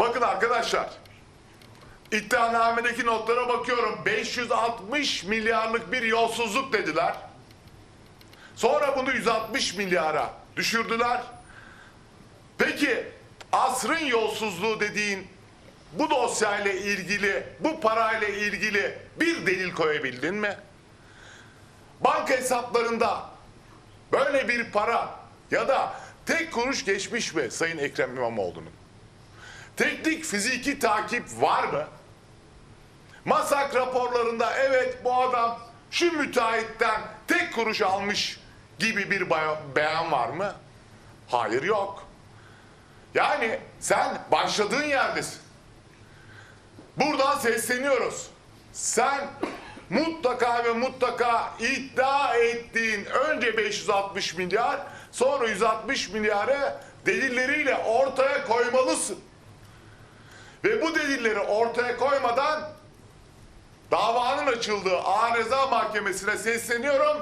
Bakın arkadaşlar. İddianamedeki notlara bakıyorum. 560 milyarlık bir yolsuzluk dediler. Sonra bunu 160 milyara düşürdüler. Peki asrın yolsuzluğu dediğin bu dosyayla ilgili, bu parayla ilgili bir delil koyabildin mi? Banka hesaplarında böyle bir para ya da tek kuruş geçmiş mi Sayın Ekrem İmamoğlu'nun? Teknik fiziki takip var mı? Masak raporlarında evet bu adam şu müteahhitten tek kuruş almış gibi bir beyan var mı? Hayır yok. Yani sen başladığın yerdesin. Buradan sesleniyoruz. Sen mutlaka ve mutlaka iddia ettiğin önce 560 milyar sonra 160 milyarı delilleriyle ortaya koymalısın. Ve bu delilleri ortaya koymadan davanın açıldığı Ağır Mahkemesi'ne sesleniyorum.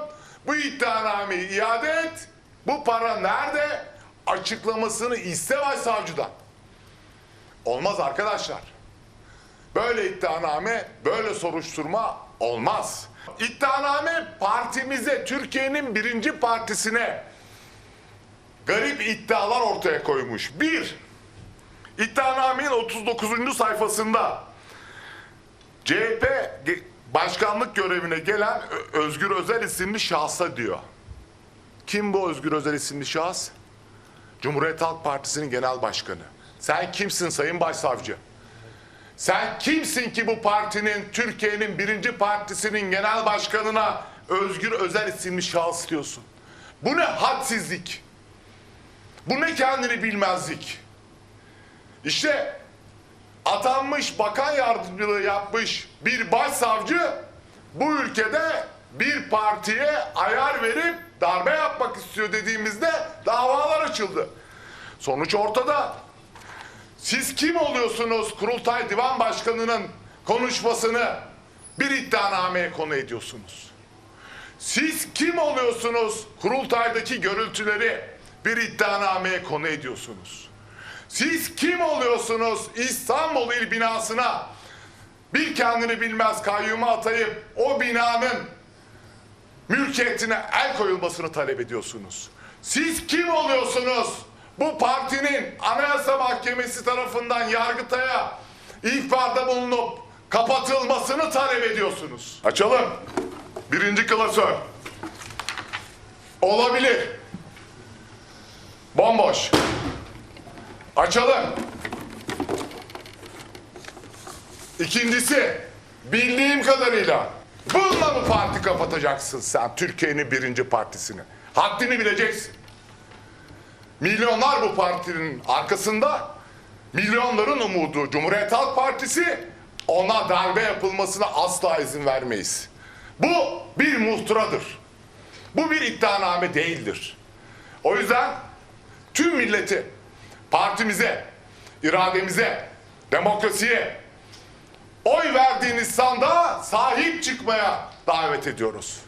Bu iddianameyi iade et. Bu para nerede? Açıklamasını iste başsavcıdan. Olmaz arkadaşlar. Böyle iddianame, böyle soruşturma olmaz. İddianame partimize, Türkiye'nin birinci partisine garip iddialar ortaya koymuş. Bir, iddianamenin 39. sayfasında CHP başkanlık görevine gelen Özgür Özel isimli şahsa diyor. Kim bu Özgür Özel isimli şahıs? Cumhuriyet Halk Partisi'nin genel başkanı. Sen kimsin sayın başsavcı? Sen kimsin ki bu partinin, Türkiye'nin birinci partisinin genel başkanına Özgür Özel isimli şahıs diyorsun? Bu ne hadsizlik? Bu ne kendini bilmezlik? İşte atanmış bakan yardımcılığı yapmış bir başsavcı bu ülkede bir partiye ayar verip darbe yapmak istiyor dediğimizde davalar açıldı. Sonuç ortada. Siz kim oluyorsunuz Kurultay Divan Başkanı'nın konuşmasını bir iddianameye konu ediyorsunuz? Siz kim oluyorsunuz kurultaydaki görüntüleri bir iddianameye konu ediyorsunuz? Siz kim oluyorsunuz İstanbul İl binasına bir kendini bilmez kayyumu atayıp o binanın mülkiyetine el koyulmasını talep ediyorsunuz? Siz kim oluyorsunuz? Bu partinin Anayasa Mahkemesi tarafından Yargıtay'a ihbarda bulunup kapatılmasını talep ediyorsunuz. Açalım. Birinci klasör. Olabilir. Bomboş. Açalım. İkincisi, bildiğim kadarıyla bununla mı parti kapatacaksın sen Türkiye'nin birinci partisini? Haddini bileceksin. Milyonlar bu partinin arkasında. Milyonların umudu Cumhuriyet Halk Partisi ona darbe yapılmasına asla izin vermeyiz. Bu bir muhtıradır. Bu bir iddianame değildir. O yüzden tüm milleti partimize, irademize, demokrasiye, oy verdiğiniz sandığa sahip çıkmaya davet ediyoruz.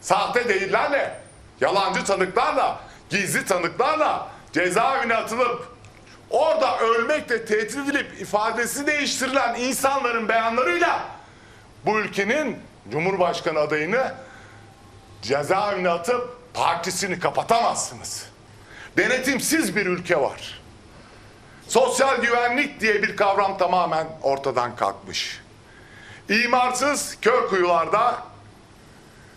Sahte delillerle, yalancı tanıklarla, gizli tanıklarla cezaevine atılıp orada ölmekle tehdit edilip ifadesi değiştirilen insanların beyanlarıyla bu ülkenin Cumhurbaşkanı adayını cezaevine atıp partisini kapatamazsınız. Denetimsiz bir ülke var. Sosyal güvenlik diye bir kavram tamamen ortadan kalkmış. İmarsız kör kuyularda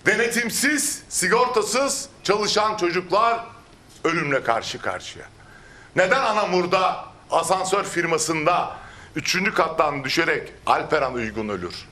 denetimsiz, sigortasız çalışan çocuklar ölümle karşı karşıya. Neden Anamur'da asansör firmasında üçüncü kattan düşerek Alperen Uygun ölür?